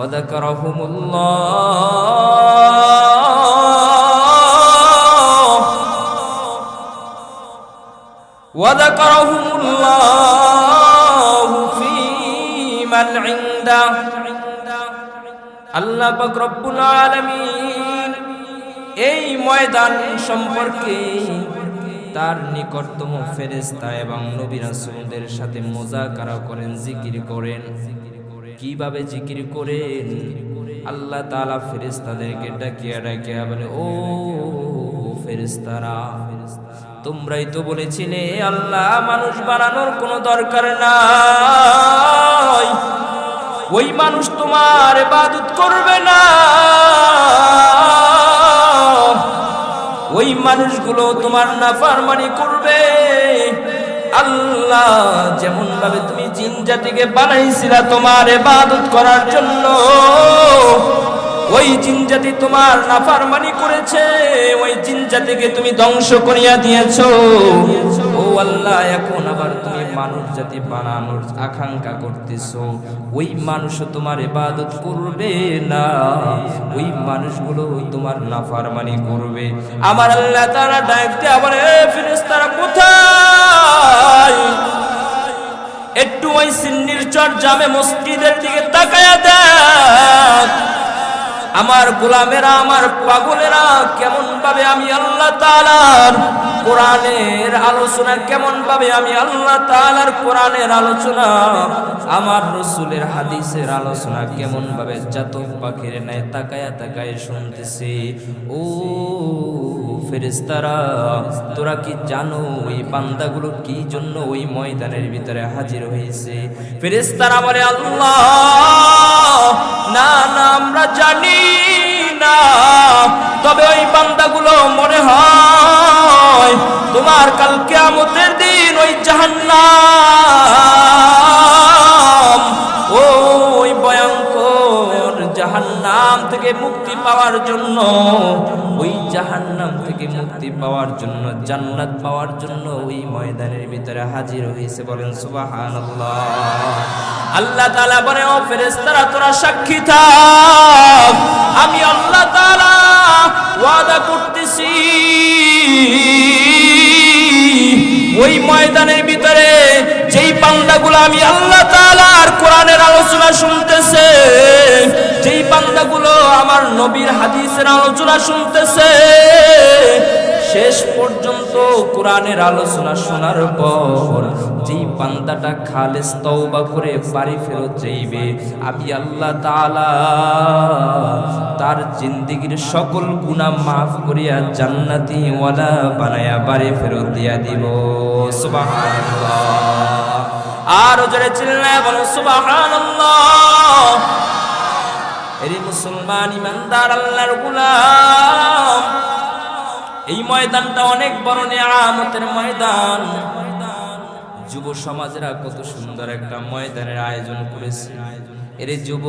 وذكرهم الله وذكرهم الله في من عنده আল্লাহ পাক রব্বুল আলামিন এই ময়দান সম্পর্কে তার নিকটতম ফেরেশতা এবং নবী রাসূলদের সাথে মোজাকারা করেন জিকির করেন কীভাবে জিকির করেন? আল্লাহ তাআলা ফেরেশতাদেরকে ডাকিয়া ডাকিয়া বলে, ও ফেরেশতারা, তোমরাই তো বলেছিলে আল্লাহ মানুষ বানানোর কোনো দরকার নাই। ওই মানুষ তোমার ইবাদত করবে না। ওই মানুষগুলো তোমার নাফরমানি করবে। আল্লাহ যেমন ভাবে তুমি জিন জাতিকে বানাইছিলা, তোমার এবাদত করার জন্য। ওই জিন জাতি তোমার নাফারমানি করেছে, ওই জাতিকে তুমি ধ্বংস করিয়া দিয়েছ। ও আল্লাহ, এখন আবার তুমি মানুষ জাতি বানানোর আকাঙ্ক্ষা করতেছো। ওই মানুষ তোমার ইবাদত করবে না। ওই মানুষগুলো তোমার নাফরমানি করবে। আমার আল্লাহ তারা ডাকতে আবার, এ ফেরেশতারা কোথায়? একটু ওই সিন্নির চর জামে মসজিদের দিকে তাকায়া দেখ। আমার গোলামেরা, আমার পাগলেরা কেমন ভাবে আমি আল্লাহ তালার কোরআনের আলোচনা, কেমন ভাবে আমি আল্লাহ তালার কোরআনের আলোচনা, আমার রসুলের হাদিসের আলোচনা কেমন ভাবে জাতক পাখির নেয় তাকায়া তাকায় শুনতেছি। ও ফেরেস্তারা তোরা কি জানো ওই বান্দাগুলো কি জন্য ওই ময়দানের ভিতরে হাজির হয়েছে? ফেরেস্তারা বলে, আল্লাহ তবে ওই বান্দাগুলো মনে হয় তোমার কাল কেয়ামতের দিন ওই জাহান্নাম, ওই ভয়ঙ্কর জাহান্নাম থেকে মুক্তি পাওয়ার জন্য, ওই জাহান্নাম থেকে মুক্তি পাওয়ার জন্য, জান্নাত পাওয়ার জন্য ওই ময়দানের ভিতরে হাজির হয়েছে বলেন সুবহানাল্লাহ। আল্লাহ তাআলা বলে, ও ফেরেশতারা, তোরা সাক্ষী থাক। ওয়াদা করতেছি। ওই ময়দানের ভিতরে যেই বান্দাগুলো আমি আল্লাহ তালার কোরআনের আলোচনা শুনতেছে, যেই বান্দাগুলো আমার নবীর হাদিসের আলোচনা শুনতেছে শেষ পর্যন্ত কোরআনের আলোচনা শোনার পর যেই বান্দাটা খালেস তওবা করে বাড়ি ফেরত যাইবে, আমি আল্লাহ তাআলা তার জিন্দিগির সকল গুনাহ মাফ করিয়া জান্নাতি ওয়ালা বানায়া বাড়ি ফেরত দিয়া দিব। সুবহানাল্লাহ। আর জোরে চিল্লায় বলো সুবহানাল্লাহ। এরি মুসলমান ইমানদার, আল্লাহর এই ময়দানটা অনেক বড় নিয়ামতের ময়দান। যুব সমাজেরা কত সুন্দর একটা ময়দানের আয়োজন করেছে। এর যুব